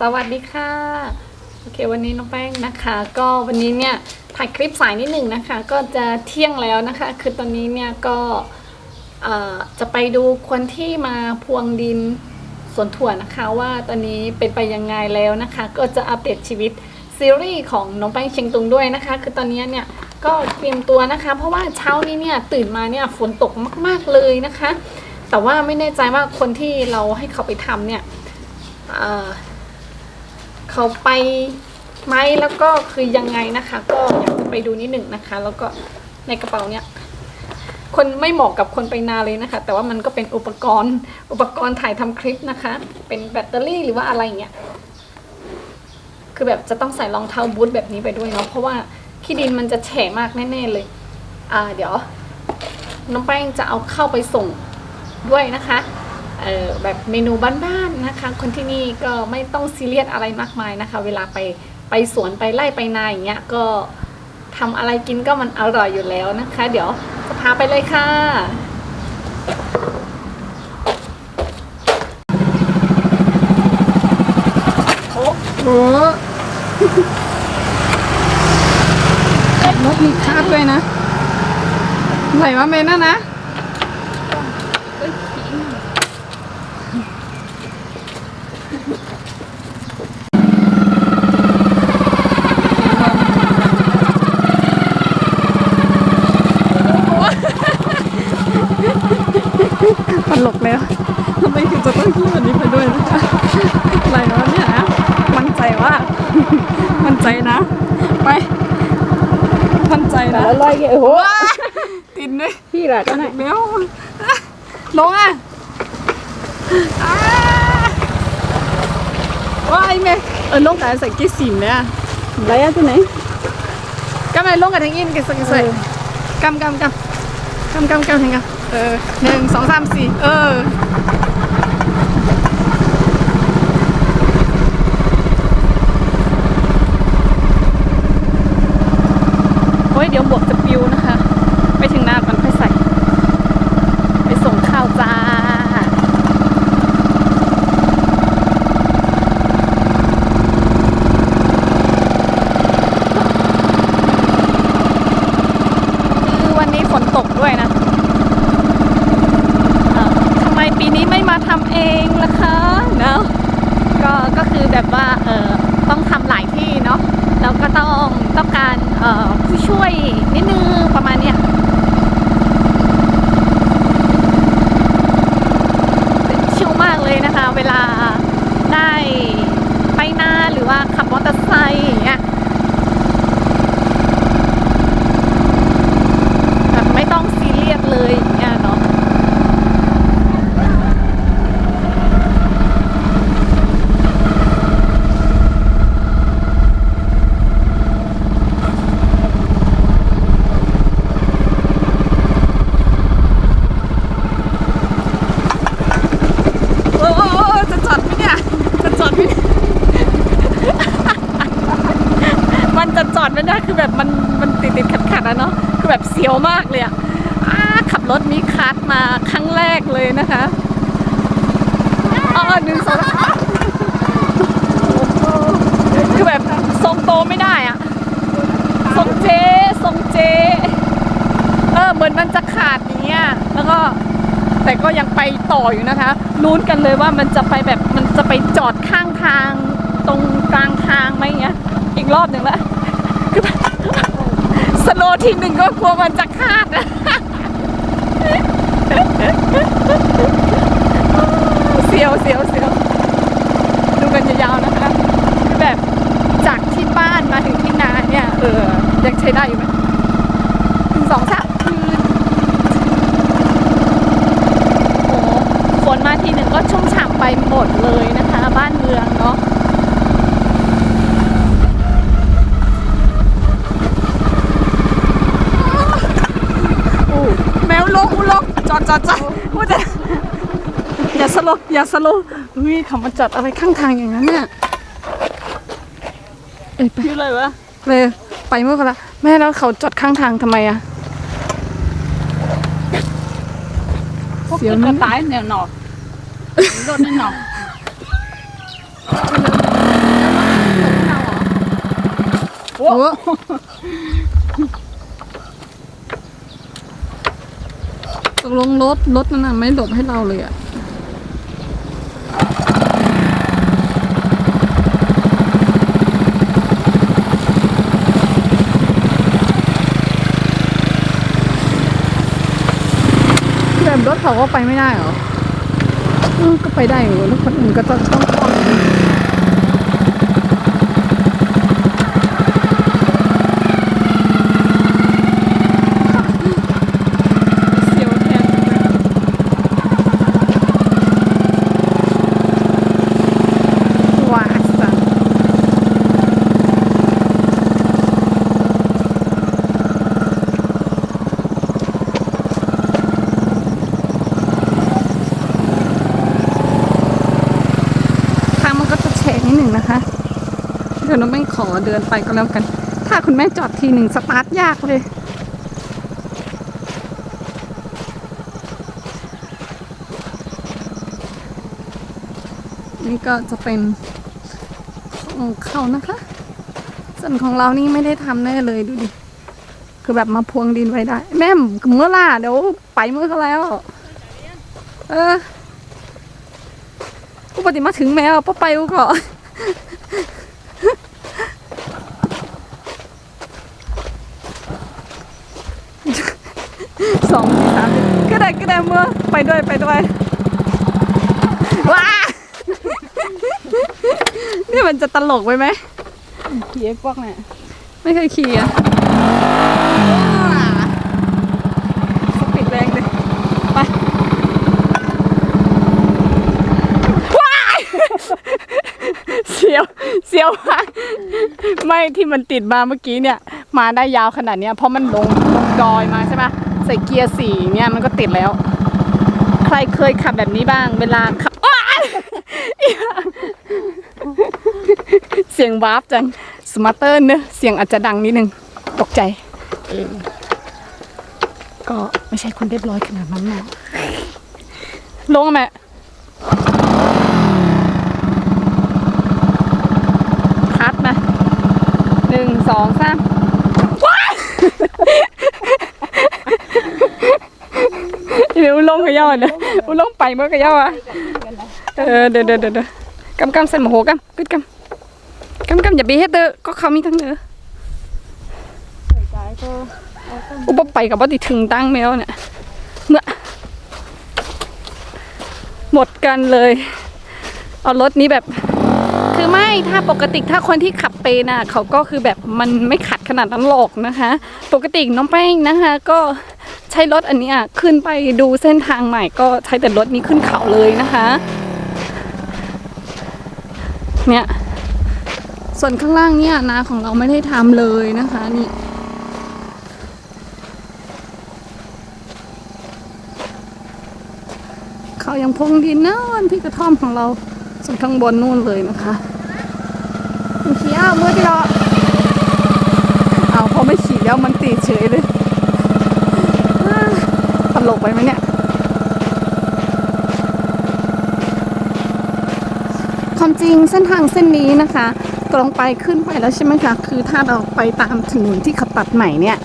สวัสดีค่ะ โอเควันนี้น้องแป้งนะคะ ก็วันนี้เนี่ยถ่ายคลิปสายนิดหนึ่งนะคะ ก็จะเที่ยงแล้วนะคะ คือตอนนี้เนี่ยก็จะไปดูคนที่มาพวงดินสวนถั่วนะคะว่าตอนนี้เป็นไปยังไงแล้วนะคะ ก็จะอัปเดตชีวิตซีรีส์ของน้องแป้งเชียงตุงด้วยนะคะ คือตอนนี้เนี่ยก็เตรียมตัวนะคะ เพราะว่าเช้านี้เนี่ยตื่นมาเนี่ยฝนตกมาก ๆเลยนะคะ แต่ว่าไม่แน่ใจว่าคนที่เราให้เขาไปทำเนี่ย เขาไปไหมแล้วก็คือยังไงนะคะ ก็อยากจะไปดูนิดหนึ่งนะคะ แล้วก็ในกระเป๋าเนี่ยคนไม่เหมาะกับคนไปนาเลยนะคะ แต่ว่ามันก็เป็นอุปกรณ์ อุปกรณ์ถ่ายทำคลิปนะคะ เป็นแบตเตอรี่หรือว่าอะไรเงี้ยคือแบบจะต้องใส่รองเท้าบูทแบบนี้ไปด้วยเนาะเพราะว่าขี้ดินมันจะแฉะมากแน่ๆเลย อ่าเดี๋ยว น้องแป้งจะเอาเข้าไปส่งด้วยนะคะ เออแบบเมนูบ้านๆนะคะ คนที่นี่ก็ไม่ต้องซีเรียสอะไรมากมายนะคะ เวลาไปไปสวนไปไล่ไปนาอย่างเงี้ยก็ทำอะไรกินก็มันอร่อยอยู่แล้วนะคะ เดี๋ยวจะพาไปเลยค่ะโอ้โหรมีคาดด้วยนะ ไหนวะเมนน่ะนะ ตลกแล้วทำไมถึงจะต้องขี่วันนี้ไปด้วยนะคะอะไรวะเนี่ยนะมั่นใจว่า มั่นใจนะ ไป มั่นใจนะแล้วลอยโอ้โหว้าติดด้วยพี่ละก็ไหนเบลลงอะอ้าว้ายแม่เออลงกันใส่กี่สินเนี่ยไรอะที่ไหนกำลังลงกันทั้งอินกันใส่ใส่กำกำกำกำกำกำทั้งกำ เออหนึ่งสองสามสี่เออโอ้ยเดี๋ยวบวกจะปิวนะคะ ไปถึงหน้าก่อนค่อยใส่ ไปส่งข้าวจ้า คือวันนี้ฝนตกด้วยนะเอ่อทำไมปีนี้ไม่มาทำเองล่ะคะเนาะก็ก็คือแบบว่าเออต้องทำหลายที่เนาะแล้วก็ต้องต้องการเอ่อผู้ช่วยนิดนึงประมาณเนี้ยชิลมากเลยนะคะ เวลาได้ไปหน้าหรือว่าขับมอเตอร์ไซค์อย่างเงี้ย แบบไม่ต้องซีเรียสเลยอย่างเนี่ยเนาะ โอ้โอ้โอ้จะจอดไหมเนี่ย จะจอดไหมเนี่ย มันจะจอดไม่ได้คือแบบมันมันติดติดขัดขัดๆอะเนาะคือแบบ เสียวมากเลยอะอ่าขับรถมีคัสมาครั้งแรกเลยนะคะอ๋อหนึ่งสองคือแบบทรงโตไม่ได้อะทรงเจทรงเจเออเหมือนมันจะขาดอย่างเงี้ยแล้วก็แต่ก็ยังไปต่ออยู่นะคะลุ้นกันเลยว่ามันจะไปแบบมันจะไปจอดข้างทาง ตรงกลางทางไหมเงี้ยอีกรอบหนึ่งละคือแบบสโลทีหนึ่งก็กลัวมันจะคาด อย่าสโลอุ้ยเขามาจอดอะไรข้างทางอย่างนั้นเนี่ยไปคืออะไรวะเลยไปเมื่อกันละแม่แล้วเขาจอดข้างทางทำไมอะพวกเสียวะตายแนี่หนอรถแนี่หนอโอ้ตกลงรถรถนั่นน่ะไม่หลบให้เราเลยอะ ถเขาก็ไปไม่ได้เหรอก็ไปได้อยู่แล้วคนอื่นก็ต้องต้องต้องเสียวแทนว้าสันทางมันก็จะแฉะนิดหนึ่งนะคะ เดี๋ยวน้องแม่งขอเดินไปก็แล้วกัน ถ้าคุณแม่จอดทีหนึ่งสตาร์ทยากเลย นี่ก็จะเป็นของเขานะคะ ส่วนของเรานี่ไม่ได้ทำแน่เลยดูดิ คือแบบมาพวงดินไว้ได้ แม่มเมื่อล่ะเดี๋ยวไปเมื่อเขาแล้ว เออกูปฏิมาถึงแมวป้าไปกูก่อน สองสี่สามก็ได้ก็ได้เมื่อ ไปด้วยไปด้วยว้านี่มันจะตลกไปไหมขี่ไอ้พวกเนี่ยไม่เคยขี่อะสปีดแรงเลยไปว้ายเสียวเสียวมากไม่ที่มันติดมาเมื่อกี้เนี่ย มาได้ยาวขนาดเนี้ยเพราะมันลงลงดอยมาใช่ปะใส่เกียร์สี่เนี่ยมันก็ติดแล้วใค รเคยขับแบบนี้บ้าง เวลาขับว้ายเสียงวาร์ปจังสมาร์เตอร์เนอะเสียงอาจจะดังนิดนึง ตกใจ ก็ไม่ใช่คนเรียบร้อยขนาดนั้นนะลงอะแม่คัดมาหนึ่งสองสามว้าย เดี๋ยวลงขย่อนะอุลงไปเมื่อขย่ออะเออเดี๋ยวเดี๋ยวเดี๋ยวกำกำเส้นหมูโหกำกึดกำกำกำอย่าไปเฮ็ดเด้อก็เขามีทั้งเนื้อใส่ใจก็อุปไปกับว่าติถึงตั้งแมวเนี่ยเมื่อหมดกันเลย เอารถนี้แบบือไม่ถ้าปกติถ้าคนที่ขับเปน่ะเขาก็คือแบบมันไม่ขัดขนาดนั้นหรอกนะคะ ปกติน้องแป้งนะคะ ก็ใช้รถอันนี้ขึ้นไปดูเส้นทางใหม่ก็ใช้แต่รถนี้ขึ้นเขาเลยนะคะ เนี่ยส่วนข้างล่างเนี่ยนาของเราไม่ได้ทำเลยนะคะนี่เขายังพงดินนะที่กระท่อมของเราส่วนข้างบนนู่นเลยนะคะาวมือที่เราเอาพอไม่ขี่แล้วมันตีเฉยเลยตลกไปไหมเนี่ย ความจริงเส้นทางเส้นนี้นะคะตรงไปขึ้นไปแล้วใช่ไหมคะ คือถ้าเราไปตามถึงที่เขาตัดใหม่เนี่ย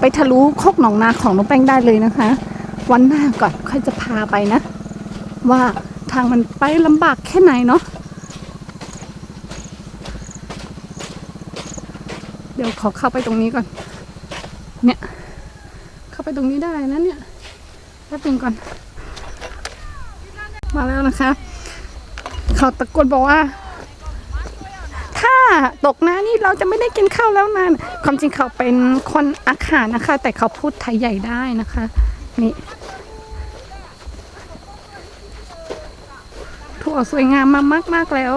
ไปทะลุโคกหนองนาของน้องแป้งได้เลยนะคะ วันหน้าก่อนค่อยจะพาไปนะ ว่าทางมันไปลำบากแค่ไหนเนาะ เดี๋ยว ขอเข้าไปตรงนี้ก่อน เนี่ย เข้าไปตรงนี้ได้นะเนี่ยแป๊บนึงก่อน มาแล้วนะคะ เขาตะโกนบอกว่า ถ้าตกน้านี่เราจะไม่ได้กินข้าวแล้วนะความจริงเขาเป็นคนอาขานะคะ แต่เขาพูดไทยใหญ่ได้นะคะ นี่ถั่วสวยงามมากมากๆแล้ว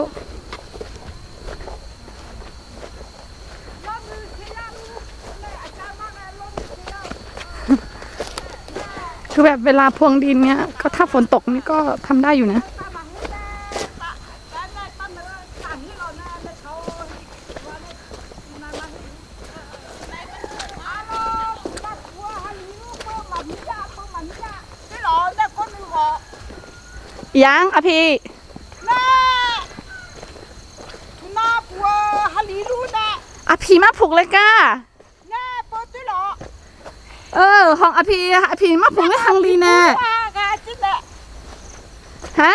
คือแบบเวลาพรวงดินเนี่ยก็ถ้าฝนตกนี่ก็ทำได้อยู่นะ ยังอะพี่อะพี่พีมาผูกเลยก้าแน่ปอตุหรอ เออ ของอพีอพีมาผูกไม่ฮังลีแน่ว่ากาจิแหละฮะ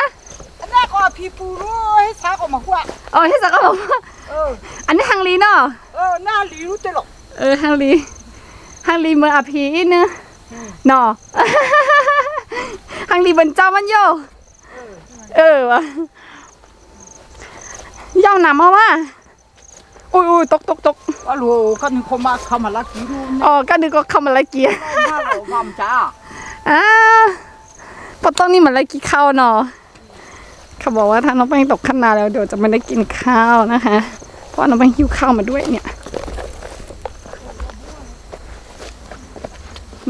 แน่ก็พี่ปูรู้ให้ช้าก็มาหัวอ๋อที่สักก็บอกว่าเอออันนี้ฮังลีเนาะเออหน้าหลีรู้ตลกเออฮังลีฮังลีเมืองอพีเนอะเนาะฮังลีบนเจ้ามันโยเออวะยาวหนำมาว่า อุ้ยอุ้ยตกตกตกว่ารู้ก็นึกเขามาเขามาลักกี้รู้นะอ๋อก็นึกว่าคำอะไรเกียร์มาหลงความจ้าอ่าปอต้องนี่มันอะไรกี่ข้าวเนาะเขาบอกว่าถ้าน้องแป้งตกขนาดแล้วเดี๋ยวจะไม่ได้กินข้าวนะคะ เพราะน้องแป้งหิวข้าวมาด้วยเนี่ย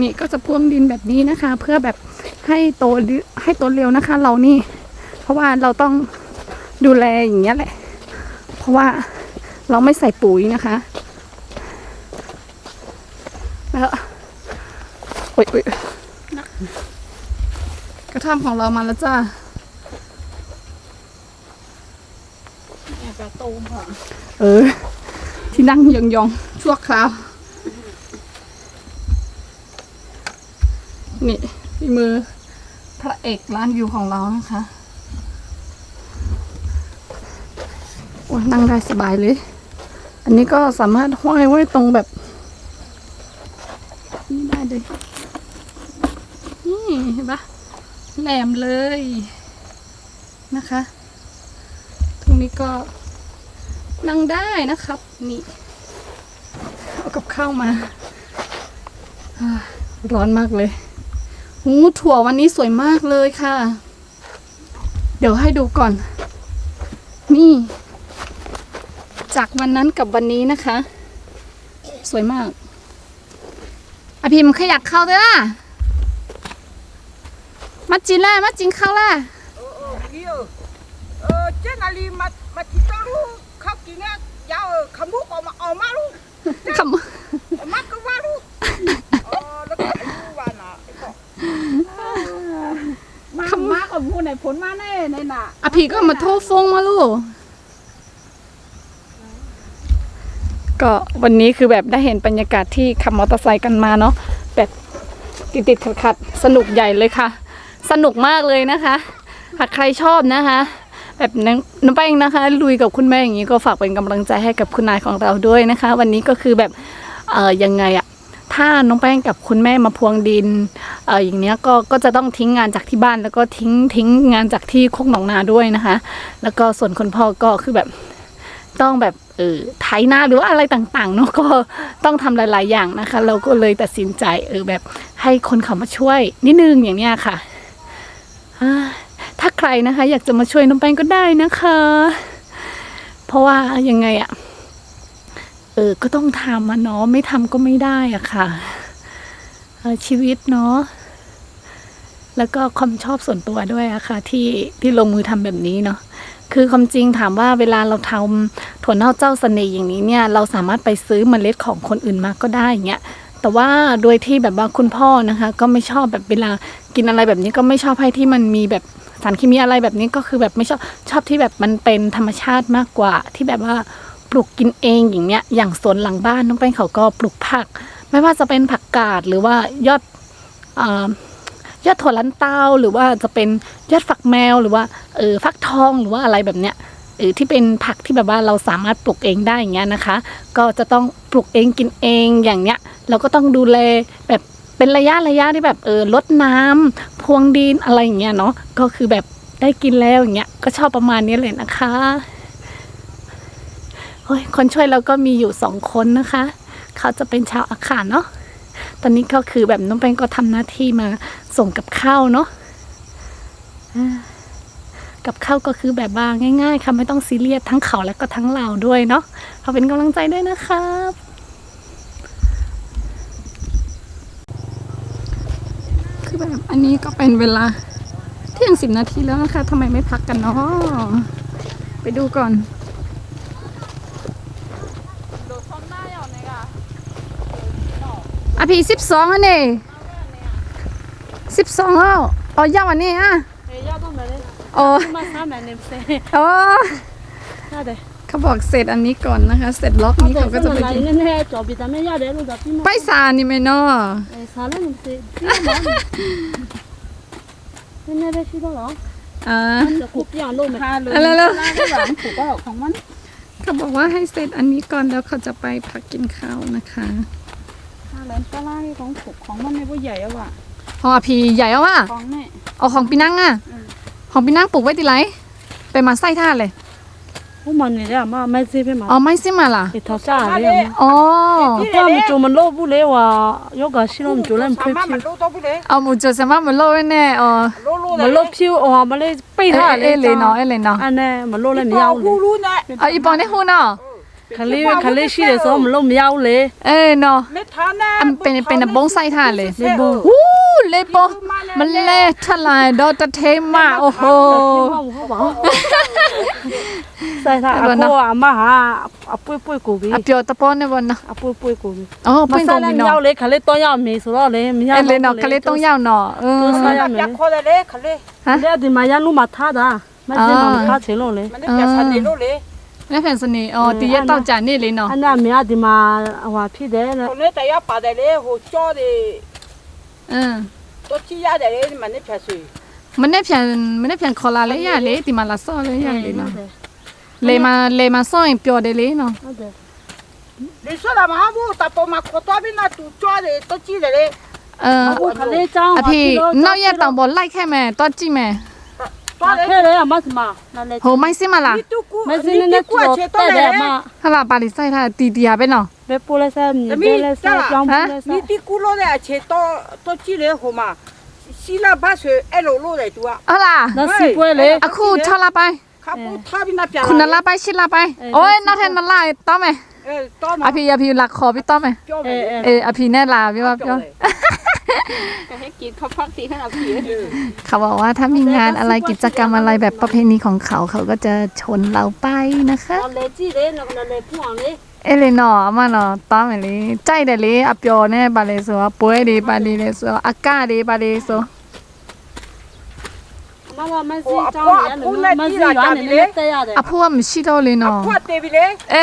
นี่ก็จะพ่วงดินแบบนี้นะคะ เพื่อแบบให้โตเร็วให้โตเร็วนะคะ เรานี่ เพราะว่าเราต้องดูแลอย่างเงี้ยแหละ เพราะว่า เราไม่ใส่ปุ๋ยนะคะ แล้วโอ๊ยโอ๊ยกระท่อมของเรามาแล้วจ้าแอบกระตูมค่ะเออ ที่นั่งยองๆ ชั่วคราว นี่ที่มือพระเอกร้านวิวของเรานะคะ โอ้ยนั่งได้สบายเลย อันนี้ก็สามารถห้อยไว้ตรงแบบ นี่ได้เลย นี่เห็นปะแหลมเลยนะคะ ตรงนี้ก็นั่งได้นะครับ นี่ เอากับข้าวมาอ่าร้อนมากเลยหูถั่ววันนี้สวยมากเลยค่ะ เดี๋ยวให้ดูก่อน นี่ จากวันนั้นกับวันนี้นะคะ สวยมากอภิมขยักเข้าด้วยล่ะมาจินล่ะมาจินเข้าล่ะเออเออพี่เออเออเจ้านาลีมามาที่เจ้ารู้เขากินเนี่ยยาวขมุกออกมาออกมารู้คำออกมาก็ว่ารู้เออแล้วก็อายุวันอะไอ้ก็มามากับมูไหนผลมาแน่ในน่ะอภิก็มาโทษฟงมาลูก ก็วันนี้คือแบบได้เห็นบรรยากาศที่ขับมอเตอร์ไซค์กันมาเนาะแบบติดติดขัดขัดๆสนุกใหญ่เลยค่ะ สนุกมากเลยนะคะ หากใครชอบนะคะ แบบน้องแป้งนะคะ ลุยกับคุณแม่อย่างนี้ก็ฝากเป็นกำลังใจให้กับคุณนายของเราด้วยนะคะ วันนี้ก็คือแบบเออยังไงอะถ้าน้องแป้งกับคุณแม่มาพวงดินเอออย่างเนี้ยก็ก็จะต้องทิ้งงานจากที่บ้านแล้วก็ทิ้งทิ้งงานจากที่โคกหนองนาด้วยนะคะ แล้วก็ส่วนคุณพ่อก็คือแบบ ต้องแบบเออไถนาหรือว่าอะไรต่างๆเนาะก็ต้องทำหลาย ๆ อย่างนะคะ เราก็เลยตัดสินใจเออแบบให้คนเขามาช่วยนิดนึงอย่างเนี้ยค่ะถ้าใครนะคะ อยากจะมาช่วยน้องแป้งก็ได้นะคะ เพราะว่ายังไงอะเออก็ต้องทำอะเนาะไม่ทำก็ไม่ได้อะค่ะเอ่อชีวิตเนาะ แล้วก็ความชอบส่วนตัวด้วยอะค่ะที่ที่ลงมือทำแบบนี้เนาะคือความจริงถามว่าเวลาเราทำถั่วเน่าเจ้าเสน่ห์อย่างนี้เนี่ยเราสามารถไปซื้อเมล็ดของคนอื่นมาก็ได้อย่างเงี้ยแต่ว่าโดยที่แบบว่าคุณพ่อนะคะ ก็ไม่ชอบแบบเวลากินอะไรแบบนี้ก็ไม่ชอบให้ที่มันมีแบบสารเคมีอะไรแบบนี้ก็คือแบบไม่ชอบชอบที่แบบมันเป็นธรรมชาติมากกว่า ที่แบบว่าปลูกกินเองอย่างเนี้ยอย่างสวนหลังบ้านน้องแป้งเขาก็ปลูกผัก ไม่ว่าจะเป็นผักกาดหรือว่ายอดอ ยอดถั่วลันเตาหรือว่าจะเป็นยอดฝักแมวหรือว่าเออฟักทองหรือว่าอะไรแบบเนี้ยเออที่เป็นผักที่แบบว่าเราสามารถปลูกเองได้อย่างเงี้ยนะคะ ก็จะต้องปลูกเองกินเองอย่างเนี้ย เราก็ต้องดูแลแบบเป็นระยะระยะที่แบบเออลดน้ำพวงดินอะไรอย่างเงี้ยเนาะก็คือแบบได้กินแล้วอย่างเงี้ยก็ชอบประมาณนี้เลยนะคะโอ้ยคนช่วยเราก็มีอยู่สองคนนะคะ เขาจะเป็นชาวอาคารเนาะ ตอนนี้ก็คือแบบน้องแป้งก็ทำหน้าที่มาส่งกับข้าวเนาะกับข้าวก็คือแบบว่าง่ายๆค่ะไม่ต้องซีเรียสทั้งเขาและก็ทั้งเราด้วยเนาะขอเป็นกำลังใจด้วยนะครับ คือแบบอันนี้ก็เป็นเวลาเที่ยงสิบนาทีแล้วนะคะทำไมไม่พักกันเนาะไปดูก่อน อะ พี่สิบสองอันนี้สิบสองแล้อ๋อย่าวันนี้อะเย่าต้องมาเลยโแบบเนมเซ่โอ้น่าเดเขาบอกเสร็จอันนี้ก่อนนะคะ เสร็จล็อกนี้เขาก็จะไปกินไปซานี่ไหมเนาะซาแล้วมันเสร็จแม่ได้ชื่อหรออ่าขุบยางลงมาเลยแล้วแล้หลังขุบก็ของมันเขาบอกว่าให้เสร็จอันนี้ก่อนแล้วเขาจะไปพักกินข้าวนะคะ เหลินปลาไหลของผูกของมันในบ่ใหญ่อะว่ะของอภีใหญ่เอาว่ะของแม่เอาของปีนั่งอะ ของปีนั่งปลูกไว้ทีไรไปมาไส้ท่าเลยพวกมันนี่แหละมาไม่ซิไมาอ๋อไม่ซิมาล่ะเท้าจ้าเลยอ๋อถ้กมันจูมันโลบุเลยว่ะยกกะชิลมจูเล่นเพิวเอามันจูสามารถมันโลแน่อ๋อมันโลพิวอ๋อมันเลยไปท่าเลยเลยเนาะเลยเนาะอันนี้มันโลเลยไม่เอาเลยอ๋ออีปองได้หูเนาะ ခလေးပဲခလေးရှိတယ်ဆိုတော့မလို့မရဘူးလေအေးနော် မေထာနာ အမ်ပင်ပင်ဘုံဆိုင်ထားလေလေဘုံ ဟူးလေဘုံမလဲထလာတော့တထဲမโอ้โห ဟုတ်ဟုတ်ပါဆိုင်တာအအဲ့ဒါနော် ကိုအမဟာအပွေပွေကိုပြီအပျော်တပေါ်နေဘောနော်အပွေပွေကိုပြီအော်ပင်ကုန်ပြီနော်လေခလေးတော့ရောက်မေဆိုတော့လေမရဘူး အဲ့လေနော်ကလေး၃ယောက်နော်အင်း ရမယ် ပြခေါ်တယ်လေခလေးဟမ်လေဒီမယာနုမထားတာမင်းမထားချင်လို့လေမနေ့ကဆန်နေလို့လေ လက်ခံစနေအော်ဒီရက်တော့ကြာနေလေနော်အဲ့ဒါမြားဒီမှာဟိုဖြစ်တယ်နော်ကိုနဲ့တရားပါတယ်လေဟိုကြောတယ်အင်းတော့ကြည့်ရတယ်လေမနေ့ဖြတ်ဆွေမနေ့ဖြန်မနေ့ဖြန်ခေါ်လာလေရလေဒီမှာလာစော့လေရလေနော်လေမလေမစော့ရင်ပျော်တယ်လေနော်ဟုတ်တယ်လေဆိုလာမဟာဘူးတပေါ်မှာခေါ်တော့ပြီနော်သူကြောတယ်တော့ကြည့်တယ်လေအင်းအဖေနောက်ရက်တောင်ပေါ်လိုက်ခဲ့မယ်တော့ကြည့်မယ် Makere ya masma. Ho mai si mala. Mai si ne ne tuo te de ma. Hala pa li sai tha ti ti ya be no. Be pole sa ni be le sa jong pole sa. Ni ti kulo de a che to to chi le ho ma. Si la ba se e lo lo de tu a. Hala. Na si pole le. Aku tha la pai. Ka pu tha bi na pya. Ku na la pai si la pai. Oi na the na la to me. อภิอภิหลักคอพี่ต้อมไหมเอออภิแน่ลาพี่ว่าพี่ ก็ให้กินข้าวพักตีให้เราผีเขาบอกว่าถ้ามีงานอะไรกิจกรรมอะไรแบบประเพณีของเขาเขาก็จะชวนเราไปนะคะนั่นเลยจีเลยนั่นเลยผู้อ่างเลยเอเลยเนาะมาเนาะต้อมเลยใจเดเลยอเปียวเนี่ยบาเลยสัวป่วยดีบาเลยสัวอากาดีบาเลยสัว မမမစီတောင်းရတယ်နော်မစီရွာနေနေတက်ရတယ်အဖိုးကမရှိတော့လေနော်အဖိုးတေးပြီလေအဲ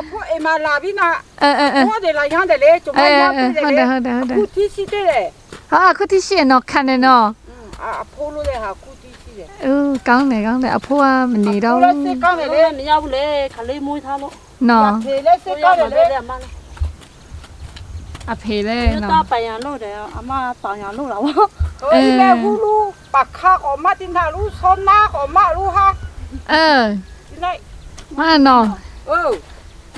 အဖိုးအမလာပြီနာအဲအဲအဲဟိုတယ်လာရမ်းတယ်လေကျွန်မရမ်းတယ်လေဟုတ်တယ်ဟုတ်တယ်ဟုတ်တယ်ခုတီးရှိတယ်ဟာခုတီးရှိနော်ခံနေနော်အဖိုးလို့လေဟာခုတီးရှိတယ်အိုးကောင်းတယ်ကောင်းတယ်အဖိုးကမနေတော့ဘူးအဖိုးလည်းကောင်းတယ်လေမရဘူးလေခလေးမွေးထားလို့နော်ခလေးစကောင်းတယ်လေ าะคันเนาะ อ่าพ่อรู้เลยค่ะกูที่สิเด เออกังไหนกังไหนอะพูดว่ามันดีดอก กูเลยสิก้าวเลย เลยมียาวเลยเขาเลยมุ้ยท่าโล เนาะ เทเลยสิ ก็ ก้าว ยาว เล เลย ย มัน อะเพเลย 要 เนาะ 打白羊肉的，阿妈打羊肉了，我 เอ้ยแม่ฮูรู้ปักข้าออกมาตินทารู้ซ้อนหน้าออกมารู้ฮะ เออ ที่ไหน มาเนาะ เออ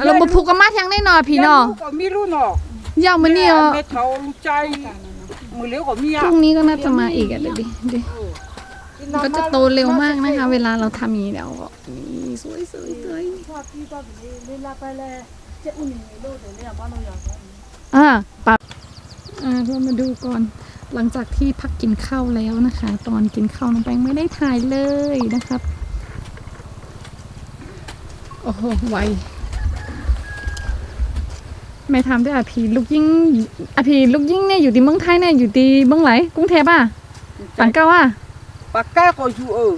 เราบ่ผูกกันมาทางได้เนาะพี่เนาะ ก็มีรู้เนาะ ยาวมื้อนี้อ่ะ แม่เฒ่ารู้ใจมือเลี้ยวก็มี พ อ่ะ รุ่งนี้ก็น่าจะมาอีกอ่ะเดี๋ยวดิเดี๋ยวก็จะโตเร็วมากนะคะ เวลาเราทำอย่างนี้แล้วก็นี่สวยสวยสวย 你拉回来，这五年肉的，你阿妈都要。 อ่าปรั อ่าปับอ่าเรามาดูก่อนหลังจากที่พักกินข้าวแล้วนะคะ ตอนกินข้าวน้องแป้งไม่ได้ถ่ายเลยนะครับ โอ้โหไวไม่ทำด้วยอาพีลูกยิ่งอาพีลูกยิ่งเนี่ยอยู่ที่เมืองไทยเนี่ยอยู่ที่เมืองไหนกรุงเทพอะปังเก้าอะปากก้าก็อยู่เออ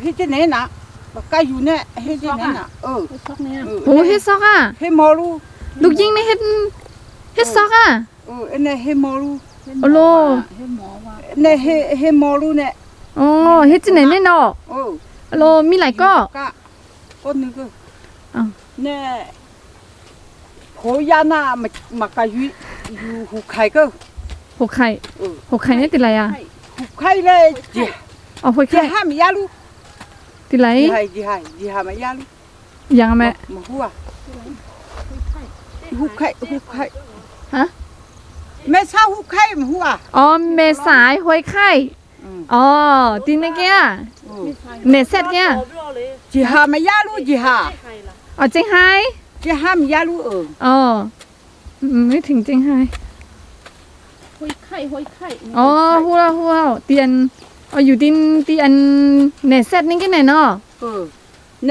เฮ็เจเน็นนะปากก้าอยู่เนี่ยเฮ็ดจะไหนะเออเฮ็ดซอกเนี่โอ้เฮ็ดซอกอะเฮ็ดมอลู ลูกยิงเนี่ยเฮ็ดเฮ็ดซอกอะเอออันเฮ็ดหมอรู้โอ้โลอันเฮเฮ็ดหมอรู้เนี่ยอ๋อเฮ็ดจังไหนเนี่ยเนาะเออโอ้โลมีหลายก็กะก็นึงก็อ้าวเนี่ยโหยาน่ะมามากะยู่อยู่หูไข่ก็หกไข่หกไข่เนี่ยติไรอะหูไข่เลยจิอ๋อหกจิไข่หามยาลูติไรจิหายจิหายจิหามยาลูยังอะแม่มาหัว หุบไข่หุบไข่ฮะเมษาหุบไข่หัวอ๋อเมษาหอยไข่อ๋อตีนเกี้ยเนเซ็ตเกี้ยจีฮาไม่ยารู้จีฮาอ๋อจิงไฮจีฮาไม่ยารู้เอออ๋อไม่ถึงจริงไฮหอยไข่หอยไข่อ๋อหัวหัวเตียนอ๋ออยู่ดินเตียนเนเซ็ตนี่กี่ไหนเนาะเออเน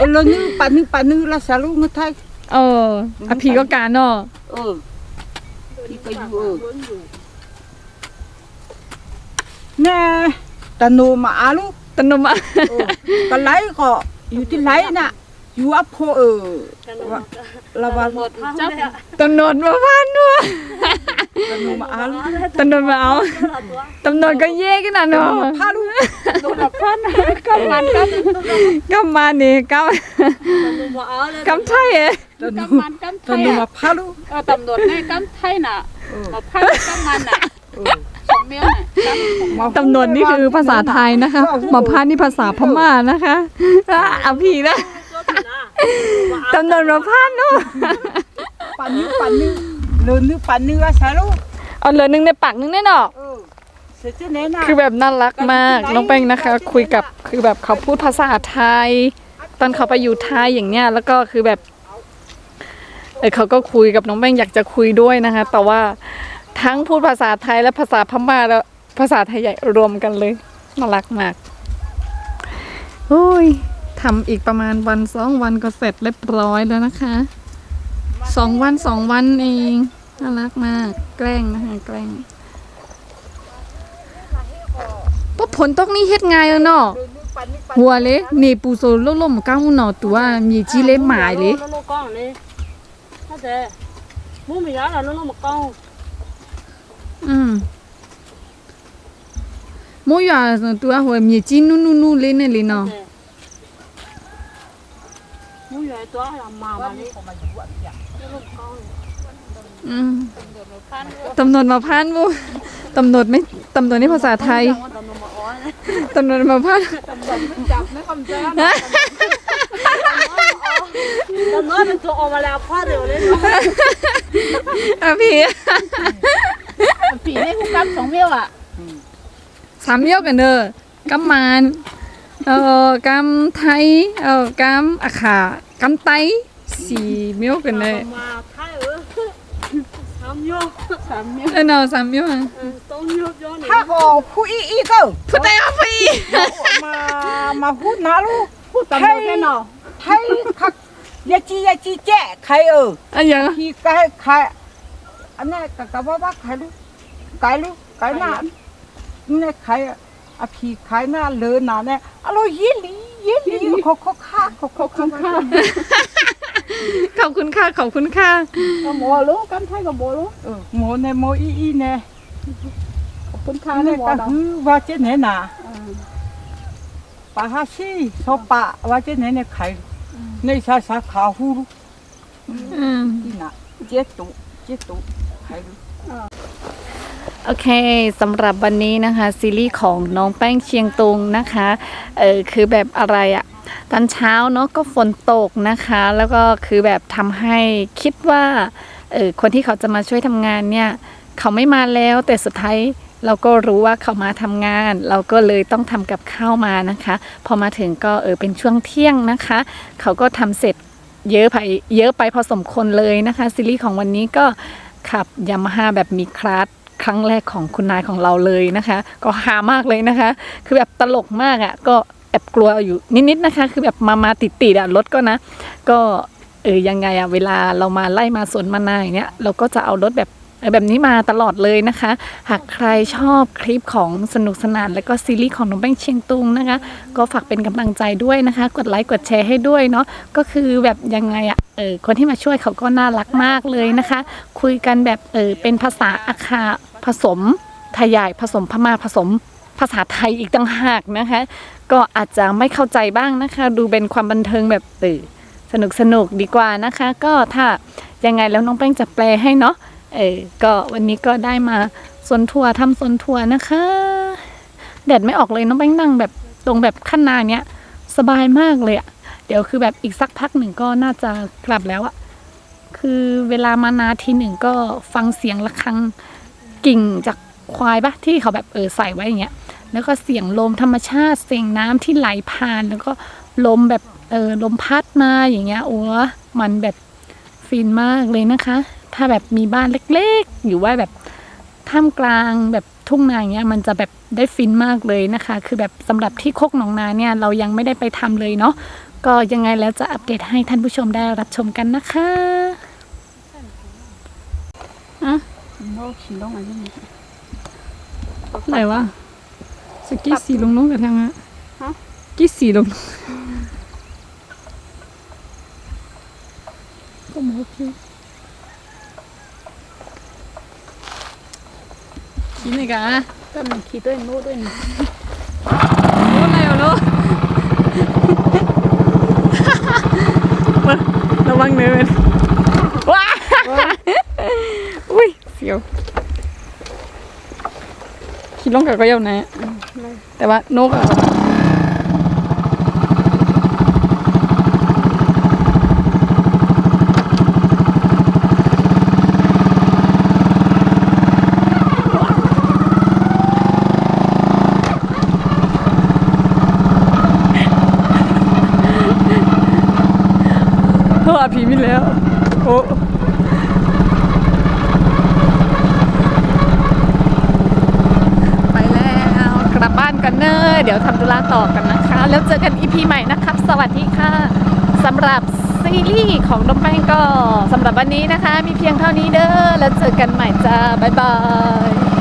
มายาเนี่ยก็อันนึอ๋อนินจ้าเออแน่แน่แน่อันนึแน่มาเว้ยบุเลยอ๋อรถตัดแน่เนาะเออลูกตาก็อันนี้อะพี่กันรถตัดไหลปอกอะโอ้ละพอก็การุสาลนอยู่เนี่ยอ๋อเออแล้วนึปานึปานึละสาลุงไทยเอออะพี่ก็การเนาะเออพี่ก็อยู่เออแน่ตะโนมาอาลูตนมอะเออก็ไหลก็อยู่ที่ไหลน่ะอยู่อัพโพเออว่าละวันตำรวจมาพันด้วยตะโนมาอาลู ตำรวจมาเอาตำรวจก็แย่กันนะเนาะพาลูกำมันกำกำมันนี่กำกำไทยเอ๋ตะโนกำมันกำไทตะยโนอะมาพาลูเออตำรวจในกำไทยน่ะเออมาพันกำมันน่ะเออสองเมียวน่ะกำมาตำรวจนี่คือภาษาไทยนะคะหมาพานนี่ภาษาพม่านะคะอะเอาพี่นะตำรวจมาพานเนาะปานึปานึ เลนึปานึละสาลูเอาเหลือหนึ่งในปากหนึ่งแน่เนาะเออเสร็จแล้วน่ะคือแบบน่ารักมากน้องแป้งนะคะ คุยกับคือแบบเขาพูดภาษาไทย ตอนเขาไปอยู่ไทยอย่างเนี้ยแล้วก็คือแบบเออเขาก็คุยกับน้องแป้งอยากจะคุยด้วยนะคะ แต่ว่าทั้งพูดภาษาไทยและภาษาพม่าแล้วภาษาไทยใหญ่รวมกันเลยน่ารักมากโอ้ยทำอีกประมาณวันสองวันก็เสร็จเรียบร้อยแล้วนะคะสองวันสองวันเอง น่ารักมาก แกล้งนะคะแกล้งปะผลตกนี่เฮ็ดไงแล้วเนาะหัวเลยนี่ปูโซโลโลมก้าวเนาะตัวมีจีเล่หมายเลยโลโลกล้องเลยถ้าแต่มูมียาละโลโลมากล้องอืมโมยาตัวหัวมีจีนูนูนูเลยเนี่เลยเนาะมูยู่ไอ้ตัวละมามาเลยโลโลกล้อง อืมพันตำรวจมาพันบุตำรวจไม่ตำรวจนี่ภาษาไทยว่าตำรวจมาอ้อนตำรวจมาพันจับไม่คำเจ้าตำรวจเป็นตัวออกมาแล้วพ่อเดียวเลยเนาะอะพี่ผีในผู้กำสองเมียวอะสามเยกกันเด้อกำมานเอ่อกำไทยเอ่อกำอาขากำไตสี่เมียวกันเลยมาไทยเออ สามเมียวสามเมียวเออเนาะสามเมียวอะต้องเมียวย้อนถ้าก็ผู้อีอีก็พูดได้อะพี่มามาพูดนะลูกพูดตำรวจแค่เนาะไทยคักย ขาเขาฆ่าเขาเขาฆ่าฆ่าขอบคุณค่ะ ขอบคุณค่ะก็หมอรู้กำไทยก็หมอรู้เออโมเนี่ยโมอีอีเนี่ยขอบคุณค่ะอันในนี้หมอก็เนาะคือว่าเจ๊เนี่ยนะปาฮาชีโซปะว่าเจ๊เนี่ยเนี่ยใครในสาสาขาหูลูกอืมที่น่ะเจ๊ตุเจ๊ตุใครลูกโอเคสำหรับวันนี้นะคะ ซีรีส์ของน้องแป้งเชียงตุงนะคะเออคือแบบอะไรอะ ตอนเช้าเนาะก็ฝนตกนะคะ แล้วก็คือแบบทำให้คิดว่าเออคนที่เขาจะมาช่วยทำงานเนี่ย เขาไม่มาแล้วแต่สุดท้ายเราก็รู้ว่าเขามาทำงาน เราก็เลยต้องทำกับข้าวมานะคะ พอมาถึงก็เออเป็นช่วงเที่ยงนะคะ เขาก็ทำเสร็จเยอะไปเยอะไปพอสมควรเลยนะคะ ซีรีส์ของวันนี้ก็ขับยามาฮ่าแบบมีคลาสครั้งแรกของคุณนายของเราเลยนะคะ ก็ฮามากเลยนะคะ คือแบบตลกมากอะ่ะก็ อบกลัวอยู่นิดๆนะคะ คือแบบมามาติดติดๆอะรถก็นะ ก็เออยังไงอะเวลาเรามาไล่มาสวนมานาอย่างเนี้ยเราก็จะเอารถแบบเออแบบนี้มาตลอดเลยนะคะ หากใครชอบคลิปของสนุกสนาน และก็ซีรีส์ของน้องแป้งเชียงตุงนะคะ ก็ฝากเป็นกำลังใจด้วยนะคะ กดไลค์กดแชร์ให้ด้วยเนาะก็คือแบบยังไงอะเออคนที่มาช่วยเขาก็น่ารักมากเลยนะคะ คุยกันแบบเออเป็นภาษาอาคาผสมไทยใหญ่ผสมพม่าผสม ภาษาไทยอีกต่างหากนะคะ ก็อาจจะไม่เข้าใจบ้างนะคะ ดูเป็นความบันเทิงแบบตื่นสนุกสนุกดีกว่านะคะ ก็ถ้ายังไงแล้วน้องแป้งจะแปลให้เนาะเออก็วันนี้ก็ได้มาสวนทัวร์ทำสวนทัวร์นะคะแดดไม่ออกเลยน้องแป้งนั่งแบบตรงแบบขั้นนาเนี้ยสบายมากเลยอะเดี๋ยวคือแบบอีกสักพักหนึ่งก็น่าจะกลับแล้วอะคือเวลามานาทีหนึ่งก็ฟังเสียงะระฆังกิ่งจาก ควายปะที่เขาแบบเออใส่ไว้อย่างเงี้ยแล้วก็เสียงลมธรรมชาติเสียงน้ำที่ไหลผ่าน แล้วก็ลมแบบเออลมพัดมาอย่างเงี้ยโอ้มันแบบฟินมากเลยนะคะ ถ้าแบบมีบ้านเล็กๆหรือว่าแบบท่ามกลางแบบทุ่งนาอย่างเงี้ยมันจะแบบได้ฟินมากเลยนะคะ คือแบบสำหรับที่โคกหนองนาเนี่ยเรายังไม่ได้ไปทำเลยเนาะก็ยังไงแล้วจะอัปเดตให้ท่านผู้ชมได้รับชมกันนะคะโมชิลงอันนี้อะ ไรวะสกี้สีลงลงกับทางอะฮะกี้สีลงก็มอพี่กินอีกอะก็มันขี่ด้วยโน้ด้วยนะโอ้อะไรอะลูกระวังเนินว้าอุ้ยเสียว ขี่ลงกับก็ยาวนะแต่ว่านกอะ เพราะว่าผีมิแล้ว โอ้ไปแล้วกลับบ้านกันเนอะเดี๋ยวทำธุระต่อกันนะคะ แล้วเจอกันอีพีใหม่นะครับ สวัสดีค่ะสำ หรับซีรีส์ของน้องแป้งก็สำหรับวันนี้นะคะ มีเพียงเท่านี้เด้อแล้วเจอกันใหม่จ้าบ๊ายบาย